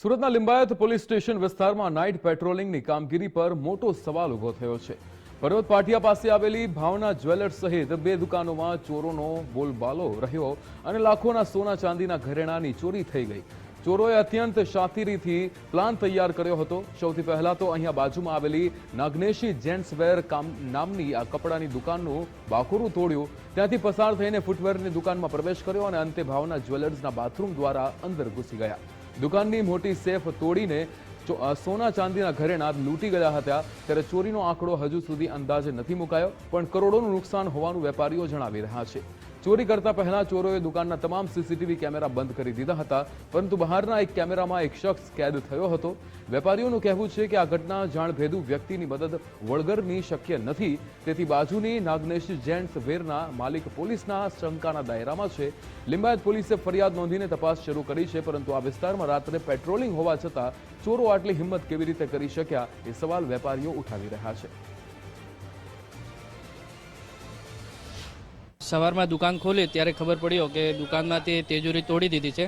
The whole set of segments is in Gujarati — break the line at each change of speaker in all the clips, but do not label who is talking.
સુરતના લિંબાયત પોલીસ સ્ટેશન વિસ્તારમાં નાઇટ પેટ્રોલિંગની કામગીરી પર મોટો સવાલ ઊભો થયો છે. પર્વત પાટિયા પાસે આવેલી ભાવના જ્વેલર્સ સહિત બે દુકાનોમાં ચોરોનો બોલબાલો રહ્યો અને લાખોના સોના ચાંદીના ઘરેણાની ચોરી થઈ ગઈ. ચોરોએ અત્યંત શાતિરીથી પ્લાન તૈયાર કર્યો હતો. સૌથી પહેલા તો અહીંયા બાજુમાં આવેલી નાગનેશી જેન્ટ્સ વેર કામ નામની આ કપડાની દુકાનનું બાખોરું તોડ્યું. ત્યાંથી પસાર થઈને ફૂટવેરની દુકાનમાં પ્રવેશ કર્યો અને અંતે ભાવના જ્વેલર્સના બાથરૂમ દ્વારા અંદર ઘૂસી ગયા. દુકાનની મોટી સેફ તોડીને સોના ચાંદીના ઘરેણા લૂંટી ગયા હતા. ત્યારે ચોરીનો આંકડો હજુ સુધી અંદાજે નથી મુકાયો, પણ કરોડોનું નુકસાન હોવાનું વેપારીઓ જણાવી રહ્યા છે. ચોરી કરતા પહેલા ચોરોએ દુકાનના તમામ સીસીટીવી કેમેરા બંધ કરી દીધા હતા, પરંતુ બહારના એક કેમેરામાં એક શખ્સ કેદ થયો હતો. વેપારીઓનું કહેવું છે કે આ ઘટના જાણભેદુ વ્યક્તિની મદદ વળગરની શક્ય નથી. તેથી બાજુની નાગનેશ જેન્ટ્સ વેરના માલિક પોલીસના શંકાના દાયરામાં છે. લિંબાયત પોલીસે ફરિયાદ નોંધીને તપાસ શરૂ કરી છે, પરંતુ આ વિસ્તારમાં રાત્રે પેટ્રોલિંગ હોવા છતાં ચોરો આટલી હિંમત કેવી રીતે કરી શક્યા, એ સવાલ વેપારીઓ ઉઠાવી રહ્યા છે.
સવારમાં દુકાન ખોલી ત્યારે ખબર પડ્યો કે દુકાનમાંથી તેજુરી તોડી દીધી છે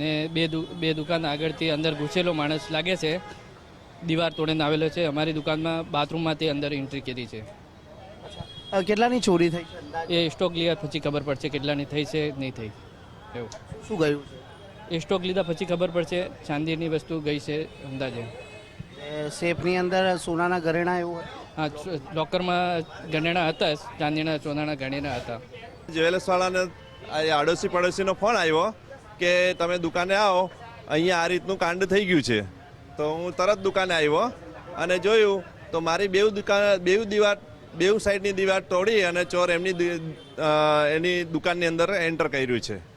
ને બે બે દુકાન આગળથી અંદર ઘૂસેલો માણસ લાગે છે. દીવાર તોડીને આવેલો છે. અમારી દુકાનમાં બાથરૂમમાંથી અંદર એન્ટ્રી કરી છે.
કેટલાની ચોરી થઈ
એ સ્ટોક લીધા પછી ખબર પડશે કેટલાની થઈ છે નહીં થઈ. એવું.
શું ગયું
એ સ્ટોક લીધા પછી ખબર પડશે ચાંદીની વસ્તુ ગઈ છે અંદાજે.
સેફની અંદર સોનાના ઘરેણા એવું
હા લોકરમાં ગણેણા હતા જ, ચાંદીના સોનાના ગણેણા હતા.
જ્વેલર્સવાળાને આ આડોશી પડોશીનો ફોન આવ્યો કે તમે દુકાને આવો અહીંયા આ રીતનું કાંડ થઈ ગયું છે. તો હું તરત દુકાને આવ્યો અને જોયું તો મારી બેઉ દુકાન બેઉ દીવાર બેઉ સાઈડની દીવાર તોડી અને ચોર એમની દી- એની દુકાનની અંદર એન્ટર કર્યું છે.